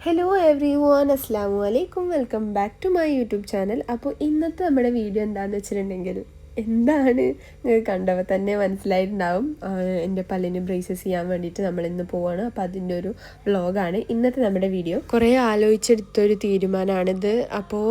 Hello every one അസ്സാം വലൈക്കും welcome back to my YouTube channel അപ്പോൾ ഇന്നത്തെ നമ്മുടെ വീഡിയോ എന്താണെന്ന് വെച്ചിട്ടുണ്ടെങ്കിൽ എന്താണ് കണ്ടവ തന്നെ മനസ്സിലായിട്ടുണ്ടാവും. എന്റെ പല്ലിന് ബ്രേസസ് ചെയ്യാൻ വേണ്ടിയിട്ട് നമ്മൾ ഇന്ന് പോവാണ്. അപ്പോൾ അതിന്റെ ഒരു വ്ളോഗാണ് ഇന്നത്തെ നമ്മുടെ വീഡിയോ. കുറേ ആലോചിച്ചെടുത്തൊരു തീരുമാനമാണിത്. അപ്പോൾ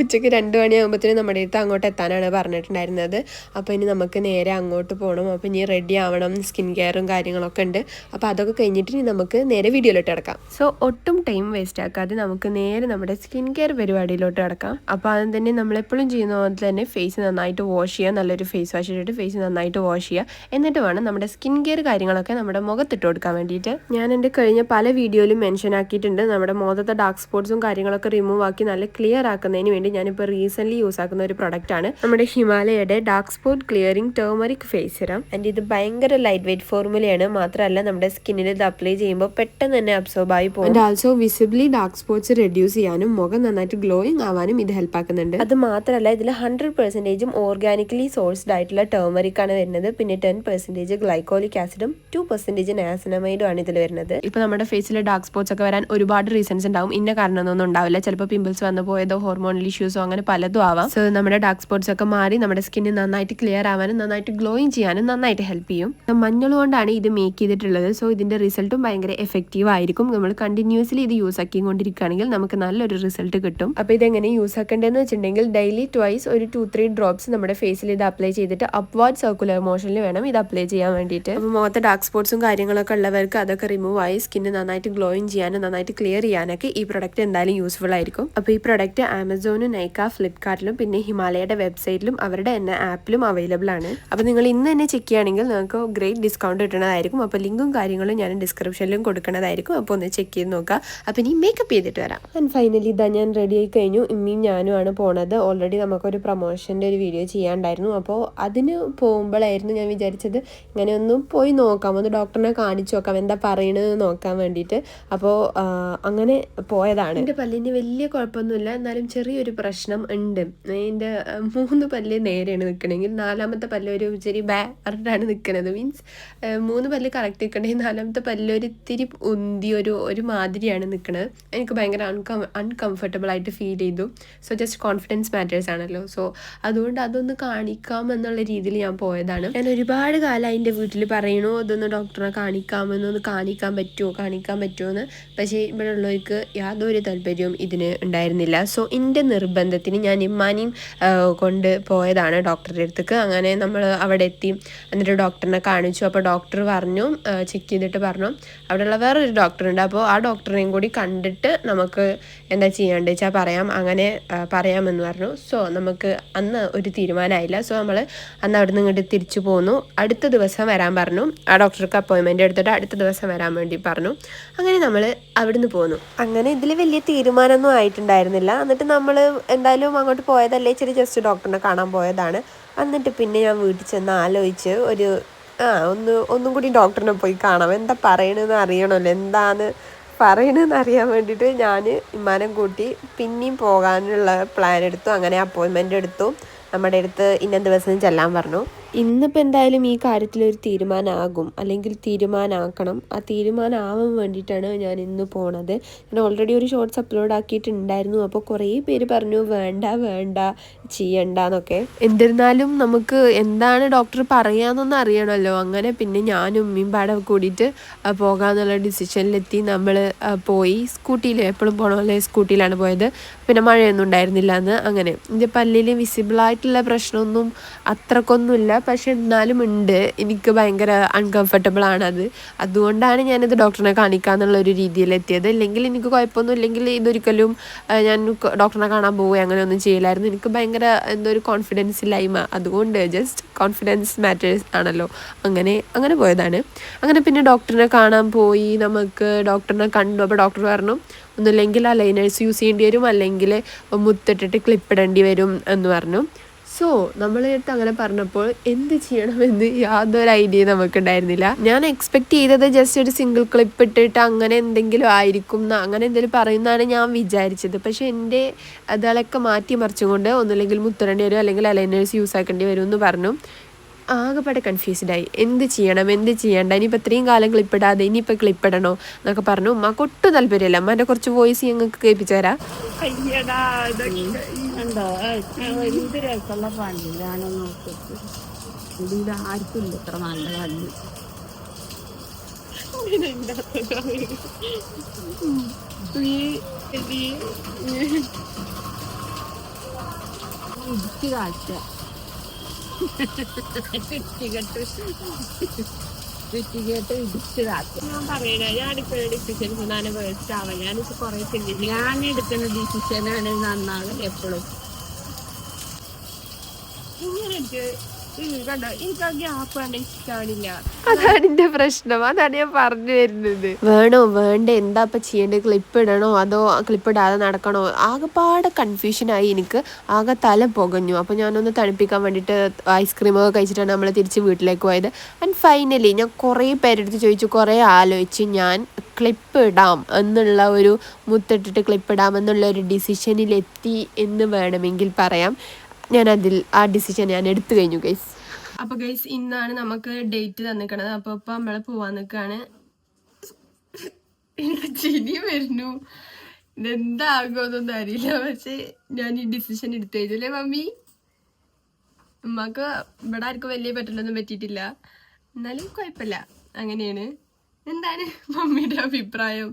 ഉച്ചയ്ക്ക് രണ്ട് മണിയാകുമ്പോഴത്തേനും നമ്മുടെ അടുത്ത് അങ്ങോട്ട് എത്താനാണ് പറഞ്ഞിട്ടുണ്ടായിരുന്നത്. അപ്പോൾ ഇനി നമുക്ക് നേരെ അങ്ങോട്ട് പോകണം. അപ്പോൾ ഇനി റെഡി ആവണം. സ്കിൻ കെയറും കാര്യങ്ങളൊക്കെ ഉണ്ട്. അപ്പോൾ അതൊക്കെ കഴിഞ്ഞിട്ട് ഇനി നമുക്ക് നേരെ വീഡിയോയിലോട്ട് കിടക്കാം. സോ ഒട്ടും ടൈം വേസ്റ്റ് ആക്കാതെ നമുക്ക് നേരെ നമ്മുടെ സ്കിൻ കെയർ പരിപാടിയിലോട്ട് കിടക്കാം. അപ്പോൾ ആദ്യം തന്നെ നമ്മളെപ്പോഴും ചെയ്യുന്ന പോലെ തന്നെ ഫേസ് നന്നായിട്ട് വാഷ് ചെയ്യുക നല്ലൊരു ഫേസ് വാഷ് ഇട്ടിട്ട് ഫേസ് നന്നായിട്ട് വാഷ് ചെയ്യുക. എന്നിട്ട് വേണം നമ്മുടെ സ്കിൻ കെയർ കാര്യങ്ങളൊക്കെ നമ്മുടെ മുഖത്തിട്ട് കൊടുക്കാൻ വേണ്ടിയിട്ട്. ഞാൻ എന്റെ കഴിഞ്ഞ പല വീഡിയോയിലും മെൻഷൻ ആക്കിയിട്ടുണ്ട്. നമ്മുടെ മുഖത്തെ ഡാർക്ക് സ്പോട്ട്സും കാര്യങ്ങളൊക്കെ റിമൂവ് ആക്കി നല്ല ക്ലിയർ ആക്കുന്നതിന് വേണ്ടി ഞാനിപ്പോൾ റീസെന്റ്ലി യൂസ് ആക്കുന്ന ഒരു ആണ്. നമ്മുടെ ഹിമാലയയുടെ dark spot clearing turmeric face serum and ഇത് ഭയങ്കര ലൈറ്റ് വെയിറ്റ് ഫോർമുലയാണ് മാത്രമല്ല നമ്മുടെ സ്കിന്നിൽ ഇത് അപ്ലൈ ചെയ്യുമ്പോൾ പെട്ടെന്ന് തന്നെ അബ്സോർബ് ആയി പോകും. And also visibly dark spots reduce ചെയ്യാനും മുഖം നന്നായിട്ട് ഗ്ലോയിങ് ആവാനും ഇത് ഹെൽപ്പ് ആക്കുന്നുണ്ട്. അത് മാത്രമല്ല ഇതിൽ ഹൺഡ്രഡ് പെർസെന്റേജും ഓർഗാനിക്കലി സോഴ്സ്ഡ് ആയിട്ടുള്ള ടേമറിക് ആണ് വരുന്നത്. പിന്നെ ടെൻ പെർസെന്റേജ് ഗ്ലൈക്കോളിക് ആസിഡും ടു പെർസെന്റേജ് നാസനമൈഡും ആണ് ഇതിൽ വരുന്നത്. ഇപ്പോൾ നമ്മുടെ ഫേസിൽ ഡാർക്ക് സ്പോട്ട്സ് ഒക്കെ വരാൻ ഒരുപാട് റീസൺസ് ഉണ്ടാവും. ഇന്ന കാരണമൊന്നും ഉണ്ടാവില്ല. ചിലപ്പോൾ പിമ്പിൾസ് വന്നു പോയതോ ഹോർമോണൽ ഇഷ്യൂസോ അങ്ങനെ പലതും ആവാം. സോ നമ്മുടെ ഡാർക്ക് സ്പോട്ട്സ് ഒക്കെ മാറി നമ്മുടെ സ്കിന്ന് നന്നായിട്ട് ക്ലിയർ ആവാനും നന്നായിട്ട് ഗ്ലോയിങ് ചെയ്യാനും നന്നായിട്ട് ഹെൽപ്പ് ചെയ്യും. മഞ്ഞൾ കൊണ്ടാണ് ഇത് മേക്ക് ചെയ്തിട്ടുള്ളത്. സോ ഇതിന്റെ റിസൾട്ടും ഭയങ്കര എഫക്റ്റീവ് ആയിരിക്കും. നമ്മൾ കണ്ടിന്യൂസ്ലി ഇത് യൂസ് ആക്കി ആക്കിക്കൊണ്ടിരിക്കുകയാണെങ്കിൽ നമുക്ക് നല്ലൊരു റിസൾട്ട് കിട്ടും. അപ്പോൾ ഇതെങ്ങനെ യൂസ് ആക്കേണ്ടതെന്ന് വെച്ചിട്ടുണ്ടെങ്കിൽ ഡെയിലി ട്വൈസ് ഒരു ടു ത്രീ ഡ്രോപ്സ് നമ്മുടെ ഫേസിൽ ഇത് അപ്ലൈ ചെയ്തിട്ട് അപ്വാർഡ് സർക്കുലർ മോഷനിൽ വേണം ഇത് അപ്ലൈ ചെയ്യാൻ വേണ്ടിയിട്ട്. അപ്പോൾ മുഖത്തെ ഡാർക്ക് സ്പോട്ട്സും കാര്യങ്ങളൊക്കെ ഉള്ളവർക്ക് അതൊക്കെ റിമൂവ് ആയി സ്കിന്ന് നന്നായിട്ട് ഗ്ലോയിങ് ചെയ്യാനും നന്നായിട്ട് ക്ലിയർ ചെയ്യാനൊക്കെ ഈ പ്രൊഡക്റ്റ് എന്തായാലും യൂസ്ഫുൾ ആയിരിക്കും. അപ്പോൾ ഈ പ്രൊഡക്റ്റ് ആമസോണും നൈക്ക ഫ്ലിപ്കാർട്ടിലും പിന്നെ ഹിമാലയയുടെ വെബ്സൈറ്റിലും അവരുടെ തന്നെ ആപ്പിലും അവൈലബിൾ ആണ്. അപ്പോൾ നിങ്ങൾ ഇന്ന് തന്നെ ചെക്ക് ചെയ്യുകയാണെങ്കിൽ നിങ്ങൾക്ക് ഗ്രേറ്റ് ഡിസ്കൗണ്ട് കിട്ടുന്നതായിരിക്കും അപ്പോൾ ലിങ്കും കാര്യങ്ങളും ഞാൻ ഡിസ്ക്രിപ്ഷനിലും കൊടുക്കുന്നതായിരിക്കും അപ്പോൾ ഒന്ന് ചെക്ക് ചെയ്ത് നോക്കുക. അപ്പോൾ ഇനി മേക്കപ്പ് ചെയ്തിട്ട് വരാം. ആൻഡ് ഫൈനലി ഇതാ ഞാൻ റെഡി ആയി കഴിഞ്ഞു. ഇമ്മിയും ഞാനുമാണ് പോണത്. ഓൾറെഡി നമുക്കൊരു പ്രൊമോഷന്റെ ഒരു വീഡിയോ ചെയ്യാണ്ടായിരുന്നു. അപ്പോൾ അതിന് പോകുമ്പോഴായിരുന്നു ഞാൻ വിചാരിച്ചത് ഇങ്ങനെ ഒന്ന് പോയി നോക്കാം. ഒന്ന് ഡോക്ടറിനെ കാണിച്ചു നോക്കാം. എന്താ പറയണത് നോക്കാൻ വേണ്ടിയിട്ട്. അപ്പോൾ അങ്ങനെ പോയതാണ്. എന്റെ പല്ലിന് വലിയ കുഴപ്പമൊന്നുമില്ല. എന്നാലും ചെറിയൊരു പ്രശ്നം ഉണ്ട്. എന്റെ മൂന്ന് പല്ല് നേരെയാണ് നിൽക്കണമെങ്കിൽ നാലാമത്തെ പല്ല് ഒരു ചെറിയ ബാറിട്ടാണ് നിൽക്കുന്നത് മീൻസ് മൂന്ന് പല്ല് കറക്റ്റ് നിൽക്കണമെങ്കിൽ നാലാമത്തെ പല്ല് ഒരു ഇത്തിരി ഉന്തി ഒരു ഒരു മാതിരിയാണ് നിൽക്കുന്നത് എനിക്ക് ഭയങ്കര അൺകം അൺകംഫർട്ടബിൾ ആയിട്ട് ഫീൽ ചെയ്തു. സോ ജസ്റ്റ് കോൺഫിഡൻസ് മാറ്റേഴ്സ് ആണല്ലോ സോ അതുകൊണ്ട് അതൊന്ന് കാണിക്കാം എന്നുള്ള രീതിയിൽ ഞാൻ പോയതാണ്. ഞാൻ ഒരുപാട് കാലം എന്റെ വീട്ടിൽ പറയണു അതൊന്ന് ഡോക്ടറെ കാണിക്കാമെന്നൊന്ന് കാണിക്കാൻ പറ്റുമോ കാണിക്കാൻ പറ്റുമോ എന്ന് പക്ഷേ ഇവിടെ ഉള്ളവർക്ക് യാതൊരു താല്പര്യവും ഇതിന് ഉണ്ടായിരുന്നില്ല. സോ എന്റെ നിർബന്ധത്തിന് ഞാൻ ഇമ്മാനിയും കൊണ്ട് പോയതാണ് ഡോക്ടറുടെ അടുത്തേക്ക്. അങ്ങനെ നമ്മൾ അവിടെ എത്തി. എന്നിട്ട് ഡോക്ടറിനെ കാണിച്ചു. അപ്പോൾ ഡോക്ടർ പറഞ്ഞു ചെക്ക് ചെയ്തിട്ട് പറഞ്ഞു അവിടെയുള്ള വേറൊരു ഡോക്ടറുണ്ട് അപ്പോൾ ആ ഡോക്ടറിനെയും കൂടി കണ്ടിട്ട് നമുക്ക് എന്താ ചെയ്യേണ്ടത് വെച്ചാൽ പറയാം. അങ്ങനെ പറയാമെന്ന് പറഞ്ഞു. സോ നമുക്ക് അന്ന് ഒരു തീരുമാനമായില്ല സോ നമ്മൾ അന്ന് അവിടെ നിന്ന് ഇങ്ങോട്ട് തിരിച്ചു പോന്നു. അടുത്ത ദിവസം വരാൻ പറഞ്ഞു. ആ ഡോക്ടർക്ക് അപ്പോയിൻമെന്റ് എടുത്തിട്ട് അടുത്ത ദിവസം വരാൻ വേണ്ടി പറഞ്ഞു. അങ്ങനെ നമ്മൾ അവിടുന്ന് പോന്നു. അങ്ങനെ ഇതിൽ വലിയ തീരുമാനമൊന്നും ആയിട്ടുണ്ടായിരുന്നില്ല. എന്നിട്ട് നമ്മൾ എന്തായാലും അങ്ങോട്ട് പോയതല്ലേ? ഇച്ചിരി ജസ്റ്റ് ഡോക്ടറിനെ കാണാൻ പോയതാണ്. എന്നിട്ട് പിന്നെ ഞാൻ വീട്ടിൽ ചെന്ന് ആലോചിച്ച് ഒരു ആ ഒന്ന് ഒന്നും കൂടി ഡോക്ടറിനെ പോയി കാണാം. എന്താ പറയണമെന്ന് അറിയണമല്ലോ. എന്താന്ന് പറയണമെന്ന് അറിയാൻ വേണ്ടിയിട്ട് ഞാൻ ഇമ്മാനം കൂട്ടി പിന്നെയും പോകാനുള്ള പ്ലാൻ എടുത്തു. അങ്ങനെ അപ്പോയിൻമെന്റ് എടുത്തു. നമ്മുടെ അടുത്ത് ഇന്ന ദിവസം ചെല്ലാൻ പറഞ്ഞു. ഇന്നിപ്പോൾ എന്തായാലും ഈ കാര്യത്തിൽ ഒരു തീരുമാനമാകും അല്ലെങ്കിൽ തീരുമാനമാക്കണം ആ തീരുമാനമാവാൻ വേണ്ടിയിട്ടാണ് ഞാൻ ഇന്ന് പോണത്. ഞാൻ ഓൾറെഡി ഒരു ഷോർട്സ് അപ്ലോഡ് ആക്കിയിട്ടുണ്ടായിരുന്നു. അപ്പോൾ കുറേ പേര് പറഞ്ഞു വേണ്ട വേണ്ട ചെയ്യണ്ട എന്നൊക്കെ എന്നിരുന്നാലും നമുക്ക് എന്താണ് ഡോക്ടർ പറയാന്നൊന്നും അറിയണമല്ലോ. അങ്ങനെ പിന്നെ ഞാനും ഉമ്മയും കൂടിയിട്ട് പോകാമെന്നുള്ള ഡിസിഷനിലെത്തി നമ്മൾ പോയി. സ്കൂട്ടിയിൽ എപ്പോഴും പോകണമല്ലേ സ്കൂട്ടിയിലാണ് പോയത്. പിന്നെ മഴയൊന്നും ഉണ്ടായിരുന്നില്ല എന്ന് അങ്ങനെ. എന്റെ പല്ലിൽ വിസിബിളായിട്ടുള്ള പ്രശ്നമൊന്നും അത്രക്കൊന്നുമില്ല. പക്ഷെ എന്നാലും ഉണ്ട്. എനിക്ക് ഭയങ്കര അൺകംഫർട്ടബിൾ അത്. അതുകൊണ്ടാണ് ഞാനിത് ഡോക്ടറിനെ കാണിക്കാന്നുള്ള ഒരു രീതിയിലെത്തിയത് ഇല്ലെങ്കിൽ എനിക്ക് കുഴപ്പമൊന്നും ഇല്ലെങ്കിൽ ഇതൊരിക്കലും ഞാൻ ഡോക്ടറിനെ കാണാൻ പോവുകയും അങ്ങനെയൊന്നും ചെയ്യില്ലായിരുന്നു. എനിക്ക് ഭയങ്കര എന്തോ ഒരു കോൺഫിഡൻസ് ഇല്ലായ്മ. അതുകൊണ്ട് ജസ്റ്റ് കോൺഫിഡൻസ് മാറ്റേഴ്സ് ആണല്ലോ. അങ്ങനെ അങ്ങനെ പോയതാണ്. അങ്ങനെ പിന്നെ ഡോക്ടറിനെ കാണാൻ പോയി. നമുക്ക് ഡോക്ടറിനെ കണ്ടു. അപ്പോൾ ഡോക്ടർ പറഞ്ഞു ഒന്നുമില്ലെങ്കിൽ ലൈനേഴ്സ് യൂസ് ചെയ്യേണ്ടി വരും. അല്ലെങ്കിൽ മുത്തിട്ടിട്ട് ക്ലിപ്പിടേണ്ടി വരും എന്ന് പറഞ്ഞു. സോ നമ്മളെടുത്ത് അങ്ങനെ പറഞ്ഞപ്പോൾ എന്ത് ചെയ്യണമെന്ന് യാതൊരു ഐഡിയ നമുക്കുണ്ടായിരുന്നില്ല. ഞാൻ എക്സ്പെക്ട് ചെയ്തത് ജസ്റ്റ് ഒരു സിംഗിൾ ക്ലിപ്പ് ഇട്ടിട്ട് അങ്ങനെ എന്തെങ്കിലും ആയിരിക്കും അങ്ങനെ എന്തെങ്കിലും പറയുന്നതാണ് ഞാൻ വിചാരിച്ചത്. പക്ഷെ എന്റെ അതുകളൊക്കെ മാറ്റി മറിച്ചുകൊണ്ട് ഒന്നുമില്ലെങ്കിൽ മുത്തിടേണ്ടി വരും അല്ലെങ്കിൽ അലൈനേഴ്സ് യൂസ് ആക്കേണ്ടി വരും എന്ന് പറഞ്ഞു. ആകെപ്പാടെ കൺഫ്യൂസ്ഡ് ആയി. എന്ത് ചെയ്യണം എന്ത് ചെയ്യണ്ട? ഇനിയിപ്പോൾ ഇത്രയും കാലം ക്ലിപ്പിടാതെ ഇനിയിപ്പോൾ ക്ലിപ്പിടണോ എന്നൊക്കെ പറഞ്ഞു. ഉമ്മക്ക് ഒട്ടും താല്പര്യമില്ല. അമ്മേന്റെ കുറച്ച് വോയിസ് ഞങ്ങൾക്ക് കേൾപ്പിച്ചു തരാം. ആർക്കും ഇല്ല ഇത്ര നല്ല പല്ല് ഇടിച്ച് കാച്ച ചുറ്റികെട്ട് ചുറ്റികെട്ട് ഇടിച്ച് കാച്ച ഞാൻ പറയണ ഞാനിപ്പോൾ ഡിസിഷൻ ഞാൻ വേസ്റ്റ് ആവാം ഞാനിപ്പോൾ കുറേ ചിന്തിച്ചു ഞാൻ എടുക്കുന്ന ഡിസിഷനാണ് നന്നാകൽ എപ്പോഴും ഇങ്ങനെ എനിക്ക് അതാണ് എന്റെ പ്രശ്നം. അതാണ് ഞാൻ പറഞ്ഞു വരുന്നത്. വേണോ? വേണ്ട? എന്താ ഇപ്പൊ ചെയ്യേണ്ടത് ക്ലിപ്പ് ഇടണോ? അതോ ക്ലിപ്പ് ഇടാതെ നടക്കണോ? ആകെപ്പാടെ കൺഫ്യൂഷനായി എനിക്ക്. ആകെ തല പുകഞ്ഞു. അപ്പൊ ഞാനൊന്ന് തണുപ്പിക്കാൻ വേണ്ടിയിട്ട് ഐസ്ക്രീമൊക്കെ കഴിച്ചിട്ടാണ് നമ്മൾ തിരിച്ച് വീട്ടിലേക്ക് പോയത്. ആൻഡ് ഫൈനലി ഞാൻ കുറേ പേരെടുത്ത് ചോദിച്ചു. കുറേ ആലോചിച്ച് ഞാൻ ക്ലിപ്പ് ഇടാം എന്നുള്ള ഒരു മുത്തിട്ടിട്ട് ക്ലിപ്പ് ഇടാം എന്നുള്ള ഒരു ഡിസിഷനിലെത്തി എന്ന് വേണമെങ്കിൽ പറയാം. ഞാൻ അതിൽ ആ ഡിസിഷൻ ഞാൻ എടുത്തു കഴിഞ്ഞു ഗൈസ് അപ്പൊ ഗൈസ് ഇന്നാണ് നമുക്ക് ഡേറ്റ് തന്നിക്കണത്. അപ്പൊ ഇപ്പൊ നമ്മൾ പോവാൻ നിൽക്കാണ് എനിക്ക് ചിരി വരുന്നു. ഇതെന്താകുമെന്നൊന്നും അറിയില്ല. പക്ഷെ ഞാൻ ഈ ഡിസിഷൻ എടുത്തു കഴിഞ്ഞല്ലേ മമ്മി? ഉമ്മക്ക് ഇവിടെ ആർക്കും വലിയ പറ്റില്ലൊന്നും പറ്റിയിട്ടില്ല. എന്നാലും കുഴപ്പമില്ല. അങ്ങനെയാണ്. എന്താണ് മമ്മിയുടെ അഭിപ്രായം?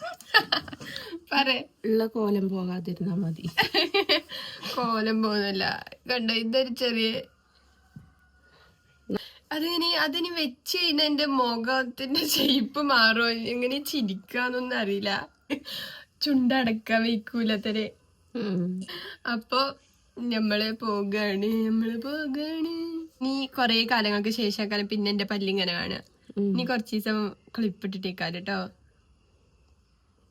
ഉള്ള കോലം പോകാതിരുന്നാ മതി. കോലം പോകുന്നില്ല. കണ്ട ഇതൊരു ചെറിയ അതിനി അതിന് വെച്ച് കഴിഞ്ഞാൽ എന്റെ മുഖത്തിന്റെ ഷേപ്പ് മാറോ. എങ്ങനെ ചിരിക്കാന്നൊന്നും അറിയില്ല. ചുണ്ടടക്കാൻ വയ്ക്കൂല തരെ അപ്പൊ നമ്മൾ പോകാണ് നമ്മൾ പോകാണ്. നീ കൊറേ കാലങ്ങൾക്ക് ശേഷം പിന്നെ എന്റെ പല്ലിങ്ങനെ കാണുക. നീ കുറച്ച് ദിവസം ക്ലിപ്പ് ഇട്ടിട്ടേക്കാറ്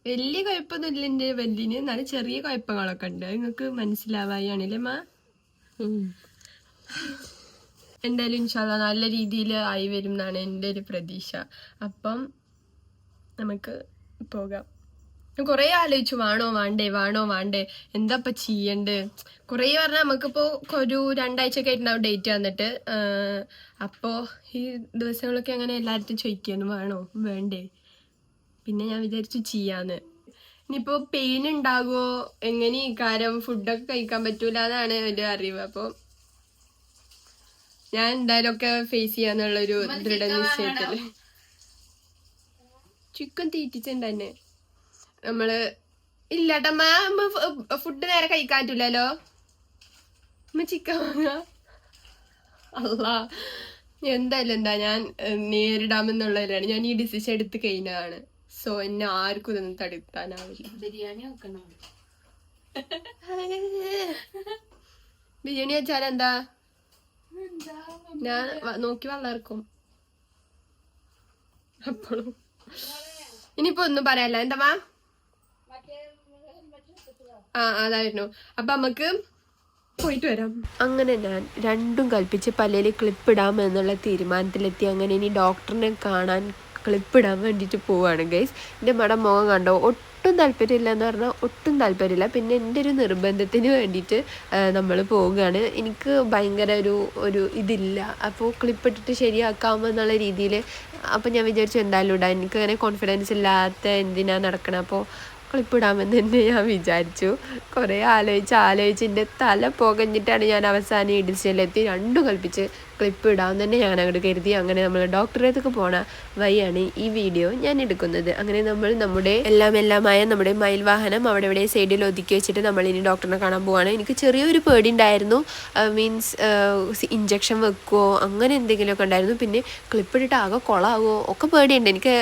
കേട്ടോ കുഴപ്പമൊന്നും ഇല്ല എന്റെ വല്ലിന് എന്നാലും ചെറിയ കുഴപ്പങ്ങളൊക്കെ ഉണ്ട്. നിങ്ങൾക്ക് മനസ്സിലാവായാണല്ലേ മാ? എന്തായാലും ഇൻഷാല്ല നല്ല രീതിയിൽ ആയി വരും എന്നാണ് എന്റെ ഒരു പ്രതീക്ഷ. അപ്പം നമുക്ക് പോകാം. കുറേ ആലോചിച്ചു വേണോ വേണ്ടേ വേണോ വേണ്ടേ? എന്താ ഇപ്പം ചെയ്യണ്ട് കുറേ പറഞ്ഞാൽ നമുക്കിപ്പോൾ ഒരു രണ്ടാഴ്ചയൊക്കെ ആയിട്ടുണ്ടാവും ഡേറ്റ് വന്നിട്ട്. അപ്പോൾ ഈ ദിവസങ്ങളൊക്കെ അങ്ങനെ എല്ലായിടത്തും ചോദിക്കുന്നു വേണോ വേണ്ടേ? പിന്നെ ഞാൻ വിചാരിച്ചു ചെയ്യാന്ന്. ഇനിയിപ്പോ പെയിൻ ഉണ്ടാകുമോ എങ്ങനെ കാര്യം ഫുഡൊക്കെ കഴിക്കാൻ പറ്റൂല എന്നാണ് എന്റെ അറിവ്. അപ്പോൾ ഞാൻ എന്തായാലും ഒക്കെ ഫേസ് ചെയ്യാന്നുള്ളൊരു ദൃഢനിശ്ചയത്തിൽ. ചിക്കൻ തീറ്റിച്ചുണ്ട് തന്നെ നമ്മൾ ഇല്ലാട്ടമ്മ ഫുഡ് നേരെ കഴിക്കാൻ പറ്റൂലല്ലോ? അമ്മ ചിക്കൻ വാങ്ങാ? അല്ല എന്തായാലും എന്താ ഞാൻ നേരിടാമെന്നുള്ളതിലാണ്. ഞാൻ ഈ ഡിസിഷൻ എടുത്ത് കഴിഞ്ഞതാണ്. സോ എന്നെ ആർക്കും ഇതൊന്നും തടുത്താനാവില്ല ബിരിയാണി വെക്കണം ബിരിയാണി വെച്ചാൽ എന്താ? ഞാൻ നോക്കി വളർക്കും അപ്പോഴും ഇനിയിപ്പോ ഒന്നും പറയാല്ല എന്താ മാ? ആ അതായിരുന്നു. അപ്പൊ നമുക്ക് പോയിട്ട് വരാം. അങ്ങനെ ഞാൻ രണ്ടും കൽപ്പിച്ച് പല്ലിൽ ക്ലിപ്പ് ഇടാം എന്നുള്ള തീരുമാനത്തിലെത്തി. അങ്ങനെ ഇനി ഡോക്ടറിനെ കാണാൻ ക്ലിപ്പ് ഇടാൻ വേണ്ടിയിട്ട് പോവുകയാണ് ഗൈസ് എന്റെ മടം മുഖം കണ്ടോ? ഒട്ടും താല്പര്യമില്ല എന്ന് പറഞ്ഞാൽ ഒട്ടും താല്പര്യമില്ല. പിന്നെ എന്റെ ഒരു നിർബന്ധത്തിന് വേണ്ടിയിട്ട് നമ്മൾ പോവുകയാണ്. എനിക്ക് ഭയങ്കര ഒരു ഒരു ഇതില്ല. അപ്പോൾ ക്ലിപ്പ് ഇട്ടിട്ട് ശരിയാക്കാമെന്നുള്ള രീതിയിൽ അപ്പോൾ ഞാൻ വിചാരിച്ചു എന്തായാലും ഇടാം. എനിക്ക് അങ്ങനെ കോൺഫിഡൻസ് ഇല്ലാത്ത എന്തിനാണ് നടക്കണം? അപ്പോൾ ക്ലിപ്പിടാമെന്ന് തന്നെ ഞാൻ വിചാരിച്ചു. കുറേ ആലോചിച്ച് ആലോചിച്ച് എന്റെ തല പുകഞ്ഞിട്ടാണ് ഞാൻ അവസാനം ഇടിച്ചിലെത്തി രണ്ടും കൽപ്പിച്ച് ക്ലിപ്പ് ഇടാമെന്ന് തന്നെ ഞാൻ അങ്ങോട്ട് കരുതി. അങ്ങനെ നമ്മൾ ഡോക്ടറേത്തൊക്കെ പോണ വഴിയാണ് ഈ വീഡിയോ ഞാൻ എടുക്കുന്നത്. അങ്ങനെ നമ്മൾ നമ്മുടെ എല്ലാം എല്ലാമായ നമ്മുടെ മയിൽ വാഹനം അവിടെ ഇവിടെ സൈഡിൽ ഒതുക്കി വെച്ചിട്ട് നമ്മൾ ഇനി ഡോക്ടറിനെ കാണാൻ പോവാണ്. എനിക്ക് ചെറിയൊരു പേടി ഉണ്ടായിരുന്നു. മീൻസ് ഇഞ്ചക്ഷൻ വെക്കുമോ അങ്ങനെ എന്തെങ്കിലുമൊക്കെ ഉണ്ടായിരുന്നു. പിന്നെ ക്ലിപ്പ് ഇട്ടിട്ട് ആകെ കൊളാവോ ഒക്കെ പേടിയുണ്ട്. എനിക്ക്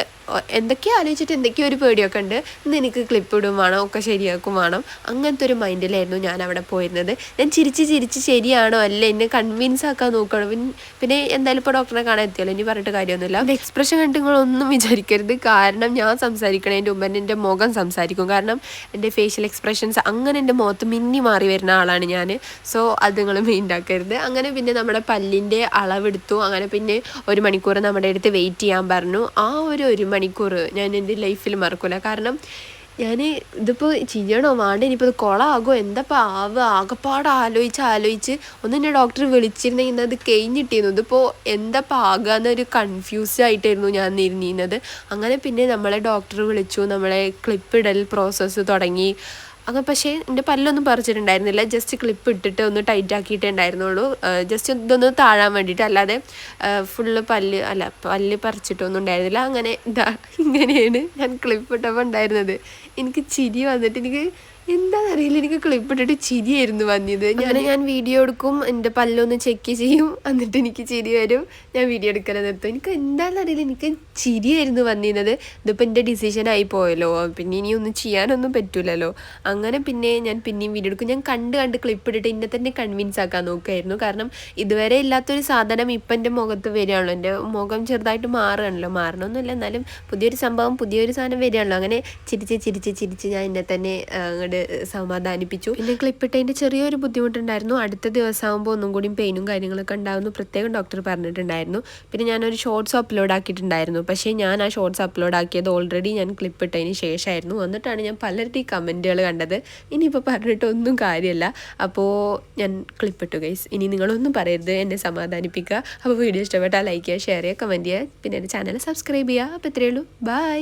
എന്തൊക്കെയോ ആലോചിച്ചിട്ട് എന്തൊക്കെയോ ഒരു പേടിയൊക്കെ ഉണ്ട്. ഇന്ന് എനിക്ക് ക്ലിപ്പ് ഇടും വേണം ഒക്കെ ശരിയാക്കും വേണം. അങ്ങനത്തെ ഒരു മൈൻഡിലായിരുന്നു ഞാൻ അവിടെ പോയിരുന്നത്. ഞാൻ ചിരിച്ച് ചിരിച്ച് ശരിയാണോ അല്ല? എന്നെ കൺവിൻസ് ആക്കാൻ നോക്കണം പിന്നെ എന്തായാലും ഇപ്പോൾ ഡോക്ടറെ കാണാൻ എത്തിയല്ലോ ഇനി പറഞ്ഞിട്ട് കാര്യമൊന്നുമില്ല. എക്സ്പ്രഷൻ കണ്ടിട്ട് നിങ്ങളൊന്നും വിചാരിക്കരുത്. കാരണം ഞാൻ സംസാരിക്കണതിന്റെ മുമ്പ് തന്നെ എന്റെ മുഖം സംസാരിക്കും. കാരണം എന്റെ ഫേഷ്യൽ എക്സ്പ്രഷൻസ് അങ്ങനെ എന്റെ മുഖത്ത് മിന്നി മാറി വരുന്ന ആളാണ് ഞാൻ സോ അത് നിങ്ങൾ മെയിൻ ആക്കരുത് അങ്ങനെ പിന്നെ നമ്മുടെ പല്ലിന്റെ അളവെടുത്തു. അങ്ങനെ പിന്നെ ഒരു മണിക്കൂർ നമ്മുടെ അടുത്ത് വെയിറ്റ് ചെയ്യാൻ പറഞ്ഞു. ആ ഒരു ഒരു മണിക്കൂർ ഞാൻ എന്റെ ലൈഫിൽ മറക്കില്ല കാരണം ഞാൻ ഇതിപ്പോൾ ചെയ്യണോ? വേണ്ട ഇനിയിപ്പോൾ ഇത് കുളമാകോ എന്താപ്പോൾ ആവുക? ആകെപ്പാട് ആലോചിച്ച് ആലോചിച്ച് ഒന്ന് എന്നെ ഡോക്ടർ വിളിച്ചിരുന്നെങ്കിൽ അത് കഴിഞ്ഞിട്ടിരുന്നു ഇതിപ്പോൾ എന്താപ്പോൾ ആകുക എന്നൊരു കൺഫ്യൂസ് ആയിട്ടായിരുന്നു ഞാൻ നിരുന്നിരുന്നത് അങ്ങനെ പിന്നെ നമ്മളെ ഡോക്ടർ വിളിച്ചു. നമ്മളെ ക്ലിപ്പ് ഇടൽ പ്രോസസ്സ് തുടങ്ങി. അങ്ങനെ പക്ഷേ എന്റെ പല്ലൊന്നും പറിച്ചിട്ടുണ്ടായിരുന്നില്ല. ജസ്റ്റ് ക്ലിപ്പ് ഇട്ടിട്ട് ഒന്ന് ടൈറ്റ് ആക്കിയിട്ടേ ഉണ്ടായിരുന്നുള്ളൂ. ജസ്റ്റ് ഇതൊന്ന് താഴാൻ വേണ്ടിയിട്ട്. അല്ലാതെ ഫുള്ള് പല്ല് അല്ല പല്ല് പറിച്ചിട്ടൊന്നും ഉണ്ടായിരുന്നില്ല. അങ്ങനെ ഇതാ ഇങ്ങനെയാണ് ഞാൻ ക്ലിപ്പ് ഇട്ടപ്പോൾ ഉണ്ടായിരുന്നത്. എനിക്ക് ചിരി വന്നിട്ട് എനിക്ക് എന്താണെന്നറിയില്ല എനിക്ക് ക്ലിപ്പ് ഇട്ടിട്ട് ചിരിയായിരുന്നു വന്നത്. ഞാൻ ഞാൻ വീഡിയോ എടുക്കും എന്റെ പല്ലൊന്ന് ചെക്ക് ചെയ്യും എന്നിട്ട് എനിക്ക് ചിരി വരും. ഞാൻ വീഡിയോ എടുക്കാൻ നിർത്തും. എനിക്ക് എന്താണെന്ന് അറിയില്ല എനിക്ക് ചിരിയായിരുന്നു വന്നിരുന്നത്. ഇതിപ്പോൾ എന്റെ ഡിസിഷൻ ആയി പോയല്ലോ. പിന്നെ ഇനി ഒന്നും ചെയ്യാനൊന്നും പറ്റൂലല്ലോ. അങ്ങനെ പിന്നെ ഞാൻ പിന്നെയും വീഡിയോ എടുക്കും. ഞാൻ കണ്ട് കണ്ട് ക്ലിപ്പ് ഇട്ടിട്ട് എന്നെ തന്നെ കൺവിൻസ് ആക്കാൻ നോക്കുമായിരുന്നു കാരണം ഇതുവരെ ഇല്ലാത്തൊരു സാധനം ഇപ്പം എന്റെ മുഖത്ത് വരികയാണല്ലോ. എന്റെ മുഖം ചെറുതായിട്ട് മാറുകയാണല്ലോ. മാറണമെന്നില്ല എന്നാലും പുതിയൊരു സംഭവം പുതിയൊരു സാധനം വരികയാണല്ലോ. അങ്ങനെ ചിരിച്ച് ചിരിച്ച് ചിരിച്ച് ഞാൻ എന്നെ തന്നെ അങ്ങോട്ട് സമാധാനിപ്പിച്ചു പിന്നെ ക്ലിപ്പിട്ടതിന്റെ ചെറിയൊരു ബുദ്ധിമുട്ടുണ്ടായിരുന്നു. അടുത്ത ദിവസം ആകുമ്പോൾ ഒന്നും കൂടി പെയിനും കാര്യങ്ങളൊക്കെ ഉണ്ടാവുമെന്ന് പ്രത്യേകം ഡോക്ടർ പറഞ്ഞിട്ടുണ്ടായിരുന്നു. പിന്നെ ഞാനൊരു ഷോർട്സ് അപ്ലോഡ് ആക്കിയിട്ടുണ്ടായിരുന്നു. പക്ഷേ ഞാൻ ആ ഷോർട്സ് അപ്ലോഡ് ആക്കിയത് ഓൾറെഡി ഞാൻ ക്ലിപ്പ് ഇട്ടതിന് ശേഷമായിരുന്നു. എന്നിട്ടാണ് ഞാൻ പലരുടെ ഈ കമന്റുകൾ കണ്ടത്. ഇനിയിപ്പോൾ പറഞ്ഞിട്ടൊന്നും കാര്യമല്ല. അപ്പോൾ ഞാൻ ക്ലിപ്പ് ഇട്ടു ഗൈസ് ഇനി നിങ്ങളൊന്നും പറയരുത്. എന്നെ സമാധാനിപ്പിക്കുക. അപ്പോൾ വീഡിയോ ഇഷ്ടപ്പെട്ടാൽ ലൈക്ക് ചെയ്യുക ഷെയർ ചെയ്യുക കമന്റ് ചെയ്യുക. പിന്നെ എന്റെ ചാനൽ സബ്സ്ക്രൈബ് ചെയ്യുക. അപ്പോൾ ഇത്രയേ ഉള്ളൂ. ബൈ